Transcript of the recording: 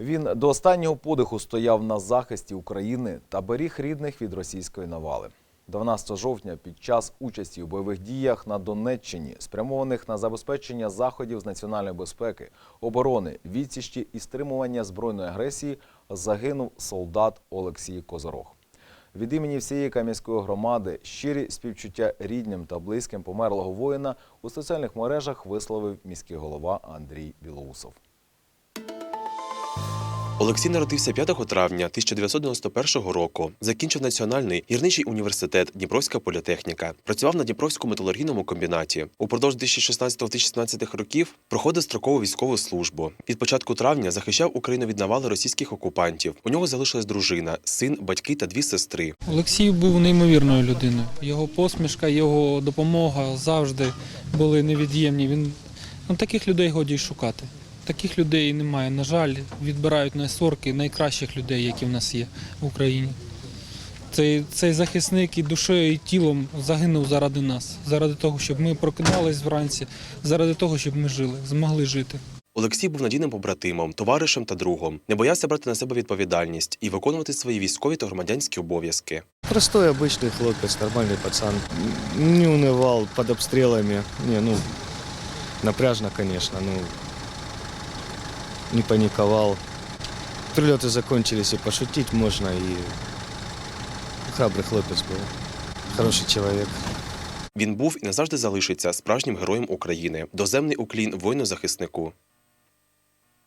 Він до останнього подиху стояв на захисті України та беріг рідних від російської навали. 12 жовтня під час участі у бойових діях на Донеччині, спрямованих на забезпечення заходів з національної безпеки, оборони, відсічі і стримування збройної агресії, загинув солдат Олексій Козорог. Від імені всієї Кам'янської громади щирі співчуття рідним та близьким померлого воїна у соціальних мережах висловив міський голова Андрій Білоусов. Олексій народився 5 травня 1991 року. Закінчив Національний гірничий університет Дніпровська політехніка. Працював на Дніпровському металургійному комбінаті. Упродовж 2016-2017 років проходив строкову військову службу. Від початку травня захищав Україну від навали російських окупантів. У нього залишилась дружина, син, батьки та дві сестри. Олексій був неймовірною людиною. Його посмішка, його допомога завжди були невід'ємні. Він ну, таких людей годі й шукати. Таких людей немає. На жаль, відбирають на сорки найкращих людей, які в нас є в Україні. Цей, цей захисник і душею, і тілом загинув заради нас, заради того, щоб ми прокидались вранці, заради того, щоб ми жили, змогли жити. Олексій був надійним побратимом, товаришем та другом. Не боявся брати на себе відповідальність і виконувати свої військові та громадянські обов'язки. Простой обычный хлопец, нормальный пацан. Не унывал под обстрелами. Не, ну, напряжно, конечно, ну, не паниковал. Прилеты закончились, и пошутить можно, и храбрый хлопец был. Хороший человек. Він був і назавжди залишиться справжнім героєм України. Доземний уклін воїну-захиснику.